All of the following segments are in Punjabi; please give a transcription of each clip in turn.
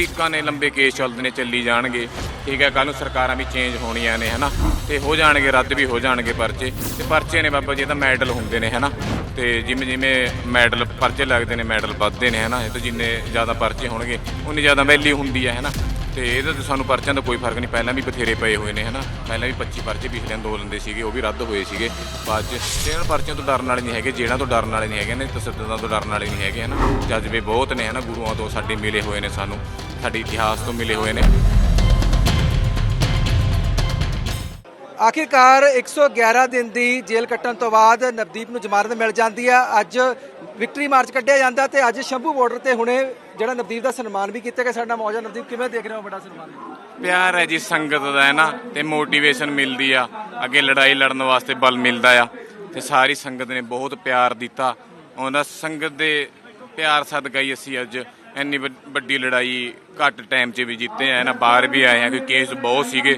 ਤਰੀਕਾਂ ਨੇ ਲੰਬੇ ਕੇਸ ਚੱਲਦੇ ਨੇ, ਚੱਲੀ ਜਾਣਗੇ। ਠੀਕ ਹੈ ਕੱਲ ਨੂੰ ਸਰਕਾਰਾਂ ਵੀ ਚੇਂਜ ਹੋਣੀਆਂ ਨੇ, ਹਨਾ? ਤੇ ਹੋ ਜਾਣਗੇ, ਰੱਦ ਵੀ ਹੋ ਜਾਣਗੇ ਪਰਚੇ। ਤੇ ਪਰਚੇ ਨੇ ਬਾਬਾ ਜੀ ਤਾਂ ਮੈਡਲ ਹੁੰਦੇ ਨੇ, ਹਨਾ? ਤੇ ਜਿਵੇਂ ਜਿਵੇਂ ਮੈਡਲ, ਪਰਚੇ ਲੱਗਦੇ ਨੇ, ਮੈਡਲ ਵੱਧਦੇ ਨੇ, ਹਨਾ? ਇਹ ਤਾਂ ਜਿੰਨੇ ਜ਼ਿਆਦਾ ਪਰਚੇ ਹੋਣਗੇ, ਉਨੀ ਜ਼ਿਆਦਾ ਵੈਲਿਊ ਹੁੰਦੀ ਹੈ, ਹਨਾ? ਤੇ ਇਹਦਾ ਤਾਂ ਸਾਨੂੰ ਪਰਚਿਆਂ ਦਾ ਕੋਈ ਫ਼ਰਕ ਨਹੀਂ। ਪਹਿਲਾਂ ਵੀ ਬਥੇਰੇ ਪਏ ਹੋਏ ਨੇ, ਹਨਾ? ਪਹਿਲਾਂ ਵੀ 25 ਪਰਚੇ ਪਿਛਲੇ ਅੰਦੋਲਨ ਦੇ ਸੀਗੇ, ਉਹ ਵੀ ਰੱਦ ਹੋਏ ਸੀਗੇ। ਬਾਅਦ ਚ ਤੇ ਇਹਨਾਂ ਪਰਚਿਆਂ ਤੋਂ ਡਰਨ ਵਾਲੇ ਨਹੀਂ ਹੈਗੇ, ਜੇਲ੍ਹਾਂ ਤੋਂ ਡਰਨ ਵਾਲੇ ਨਹੀਂ ਹੈਗੇ ਨੇ ਤਸੱਦਦਾਂ ਤੋਂ ਡਰਨ ਵਾਲੇ ਨਹੀਂ ਹੈਗੇ, ਹਨਾ? ਜਜ਼ਬੇ ਬਹੁਤ ਨੇ, ਹਨਾ? ਗੁਰੂਆਂ ਤੋਂ ਸਾਡੇ ਮਿਲੇ ਹੋਏ ਨੇ ਸਾਨੂੰ। ਸਾਡੇ ਇਤਿਹਾਸ ਤੋਂ ਮਿਲੇ ਹੋਏ ਨੇ। ਆਖਿਰਕਾਰ 111 ਦਿਨ ਦੀ ਜੇਲ੍ਹ ਕੱਟਣ ਤੋਂ ਬਾਅਦ ਨਵਦੀਪ ਨੂੰ ਜ਼ਮਾਨਤ ਮਿਲ ਜਾਂਦੀ ਹੈ ਅੱਜ ਵਿਕਟਰੀ ਮਾਰਚ ਕੱਢਿਆ ਜਾਂਦਾ ਤੇ ਅੱਜ ਸ਼ੰਭੂ ਬਾਰਡਰ ਤੇ ਹੁਣੇ ਜਿਹੜਾ ਨਵਦੀਪ ਦਾ ਸਨਮਾਨ ਵੀ ਕੀਤਾ ਗਿਆ। ਸਾਡਾ ਮੌਜਾ ਨਵਦੀਪ ਕਿਵੇਂ ਦੇਖ ਰਹੇ ਹੋ ਬੜਾ ਸਨਮਾਨ? ਪਿਆਰ ਹੈ ਜੀ ਸੰਗਤ ਦਾ ਹੈ ਨਾ ਤੇ ਮੋਟੀਵੇਸ਼ਨ ਮਿਲਦੀ ਆ। ਅੱਗੇ ਲੜਾਈ ਲੜਨ ਵਾਸਤੇ ਬਲ ਮਿਲਦਾ ਆ। ਤੇ ਸਾਰੀ ਸੰਗਤ ਨੇ ਬਹੁਤ ਪਿਆਰ ਦਿੱਤਾ। ਉਹਨਾਂ ਸੰਗਤ ਦੇ ਪਿਆਰ ਸਦਕਾ ਹੀ ਅਸੀਂ ਅੱਜ ਇੰਨੀ ਵੱਡ- ਵੱਡੀ ਲੜਾਈ ਘੱਟ ਟਾਈਮ 'ਚ ਵੀ ਜਿੱਤੇ ਆ ਨਾ ਬਾਹਰ ਵੀ ਆਏ ਆ ਕਿ ਕੇਸ ਬਹੁਤ ਸੀਗੇ।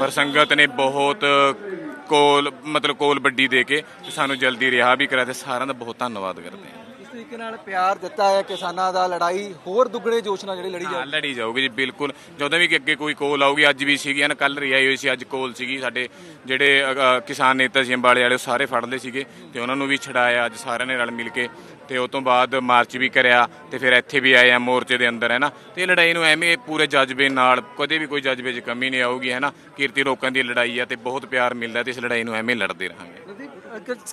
ਪਰ ਸੰਗਤ ਨੇ ਬਹੁਤ ਕੋਲ, ਮਤਲਬ ਕੋਲ ਵੱਡੀ ਦੇ ਕੇ ਤੇ ਸਾਨੂੰ ਜਲਦੀ ਰਿਹਾ ਵੀ ਕਰਾ ਤੇ ਸਾਰਿਆਂ ਦਾ ਬਹੁਤ ਧੰਨਵਾਦ ਕਰਦੇ ਆ। ਤਰੀਕੇ ਨਾਲ ਪਿਆਰ ਦਿੱਤਾ ਹੈ ਕਿਸਾਨਾਂ ਦਾ ਲੜਾਈ ਹੋਰ ਦੁੱਗਣੇ ਜੋਸ਼ ਨਾਲ ਜਿਹੜੀ ਲੜੀ ਹਾਂ ਲੜੀ ਜਾਊਗੀ ਜੀ ਬਿਲਕੁਲ। ਜਦੋਂ ਵੀ ਅੱਗੇ ਕੋਈ ਕੋਲ ਆਊਗੀ ਅੱਜ ਵੀ ਸੀਗੀ ਨਾ ਕੱਲ ਰਿਆਈ ਹੋਈ ਸੀ ਅੱਜ ਕੋਲ ਸੀਗੀ ਸਾਡੇ ਜਿਹੜੇ ਅ, ਕਿਸਾਨ ਨੇਤਾ ਸੀ ਅੰਬਾਲੇ ਵਾਲੇ ਉਹ ਸਾਰੇ ਫੜ ਲਏ ਸੀਗੇ ਤੇ ਉਹਨਾਂ ਨੂੰ ਵੀ ਛਡਾਇਆ ਅੱਜ ਸਾਰਿਆਂ ਨੇ ਰਲ ਮਿਲ ਕੇ। ਤੇ ਉਸ ਤੋਂ ਬਾਅਦ ਮਾਰਚ ਵੀ ਕਰਿਆ ਤੇ ਫਿਰ ਇੱਥੇ ਵੀ ਆਏ ਆ ਮੋਰਚੇ ਦੇ ਅੰਦਰ ਹੈ ਨਾ ਤੇ ਇਹ ਲੜਾਈ ਨੂੰ ਐਵੇਂ ਪੂਰੇ ਜਜ਼ਬੇ ਨਾਲ ਕਦੇ ਵੀ ਕੋਈ ਜਜ਼ਬੇ 'ਚ ਕਮੀ ਨਹੀਂ ਆਊਗੀ ਹੈ ਨਾ ਕੀਰਤੀ ਰੋਕਾਂ ਦੀ ਲੜਾਈ ਆ ਤੇ ਬਹੁਤ ਪਿਆਰ ਮਿਲਦਾ ਤੇ ਇਸ ਲੜਾਈ ਨੂੰ ਐਵੇਂ ਲੜਦੇ ਰਹਾਂਗੇ।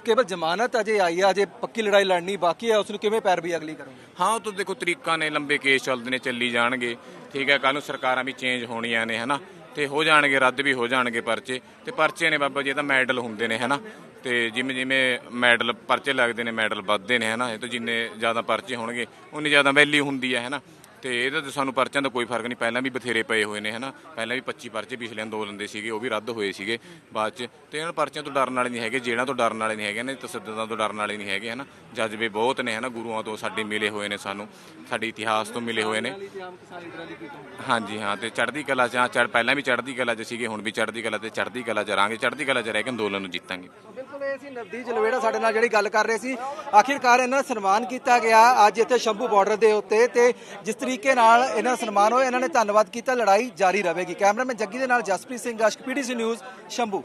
ਕੇਵਲ ਜ਼ਮਾਨਤ ਅਜੇ ਆਈ ਆ, ਅਜੇ ਪੱਕੀ ਲੜਾਈ ਲੜਨੀ ਬਾਕੀ ਹੈ ਉਸ ਨੂੰ ਕਿਵੇਂ ਪੈਰਵੀ ਅਗਲੀ ਕਰੋਗੇ? ਹਾਂ, ਉਹ ਤਾਂ ਦੇਖੋ ਤਰੀਕਾਂ ਨੇ ਲੰਬੇ ਕੇਸ ਚੱਲਦੇ ਨੇ, ਚੱਲੀ ਜਾਣਗੇ। ਠੀਕ ਹੈ ਕੱਲ ਨੂੰ ਸਰਕਾਰਾਂ ਵੀ ਚੇਂਜ ਹੋਣੀਆਂ ਨੇ, ਹਨਾ? ਤੇ ਹੋ ਜਾਣਗੇ, ਰੱਦ ਵੀ ਹੋ ਜਾਣਗੇ ਪਰਚੇ। ਤੇ ਪਰਚੇ ਨੇ ਬਾਬਾ ਜੀ, ਇਹ ਤਾਂ ਮੈਡਲ ਹੁੰਦੇ ਨੇ, ਹਨਾ? ਤੇ ਜਿਵੇਂ ਜਿਵੇਂ ਮੈਡਲ, ਪਰਚੇ ਲੱਗਦੇ ਨੇ, ਮੈਡਲ ਵੱਧਦੇ ਨੇ, ਹਨਾ? ਇਹ ਤਾਂ ਜਿੰਨੇ ਜ਼ਿਆਦਾ ਪਰਚੇ ਹੋਣਗੇ, ਉਨੀ ਜ਼ਿਆਦਾ ਵੈਲਿਊ ਹੁੰਦੀ ਹੈ, ਹਨਾ? ਤੇ ਇਹਦਾ ਤਾਂ ਸਾਨੂੰ ਪਰਚਿਆਂ ਦਾ ਕੋਈ ਫ਼ਰਕ ਨਹੀਂ। ਪਹਿਲਾਂ ਵੀ ਬਥੇਰੇ ਪਏ ਹੋਏ ਨੇ ਹਨਾ? ਪਹਿਲਾਂ ਵੀ 25 ਪਰਚੇ ਪਿਛਲੇ ਅੰਦੋਲਨ ਦੇ ਸੀਗੇ ਉਹ ਵੀ ਰੱਦ ਹੋਏ ਸੀਗੇ ਬਾਅਦ ਚ। ਤੇ ਇਹਨਾਂ ਪਰਚਿਆਂ ਤੋਂ ਡਰਨ ਵਾਲੇ ਨਹੀਂ ਹੈਗੇ ਜੇਲ੍ਹਾਂ ਤੋਂ ਡਰਨ ਵਾਲੇ ਨਹੀਂ ਹੈਗੇ ਨੇ ਤਸੱਦਦਾਂ ਤੋਂ ਡਰਨ ਵਾਲੇ ਨਹੀਂ ਹੈਗੇ ਹਨਾ? ਜਜ਼ਬੇ ਬਹੁਤ ਨੇ ਹਨਾ? ਗੁਰੂਆਂ ਤੋਂ ਸਾਡੇ ਮਿਲੇ ਹੋਏ ਨੇ ਸਾਨੂੰ ਸਾਡੇ ਇਤਿਹਾਸ ਤੋਂ ਮਿਲੇ ਹੋਏ ਨੇ। ਹਾਂਜੀ ਹਾਂ ਤੇ ਚੜ੍ਹਦੀ ਕਲਾ ਚ ਹਾਂ, ਪਹਿਲਾਂ ਵੀ ਚੜ੍ਹਦੀ ਕਲਾ ਚ ਸੀਗੇ ਹੁਣ ਵੀ ਚੜ੍ਹਦੀ ਕਲਾ ਤੇ ਚੜ੍ਹਦੀ ਕਲਾ ਚ ਰਹਾਂਗੇ ਚੜ੍ਹਦੀ ਕਲਾ ਚ ਰਹਿ ਕੇ ਅੰਦੋਲਨ ਨੂੰ ਜਿੱਤਾਂਗੇ। ਬਿਲਕੁਲ ਇਹ ਸੀ ਨਵਦੀਪ ਜਲਵੇੜਾ ਸਾਡੇ ਨਾਲ ਜਿਹੜੀ ਗੱਲ ਕਰ ਰਹੇ ਸੀ ਆਖਿਰਕਾਰ ਇਹਨਾਂ ਦਾ ਸਨਮਾਨ ਕੀਤਾ ਗਿਆ ਅੱਜ ਇੱਥੇ ਸ਼ੰਭੂ ਬਾਰਡਰ ਦੇ ਉੱਤੇ ਤੇ ਜਿਸ ਤਰੀਕੇ ਤਰੀਕੇ ਨਾਲ ਇਹਨਾਂ ਦਾ ਸਨਮਾਨ ਹੋਇਆ, ਇਹਨਾਂ ਨੇ ਧੰਨਵਾਦ ਕੀਤਾ, ਲੜਾਈ ਜਾਰੀ ਰਹੇਗੀ। ਕੈਮਰਾਮੈਨ ਜੱਗੀ ਦੇ ਨਾਲ ਜਸਪ੍ਰੀਤ ਸਿੰਘ, ਅਸ਼ਕ ਪੀਡੀਸੀ ਨਿਊਜ਼, ਸ਼ੰਭੂ।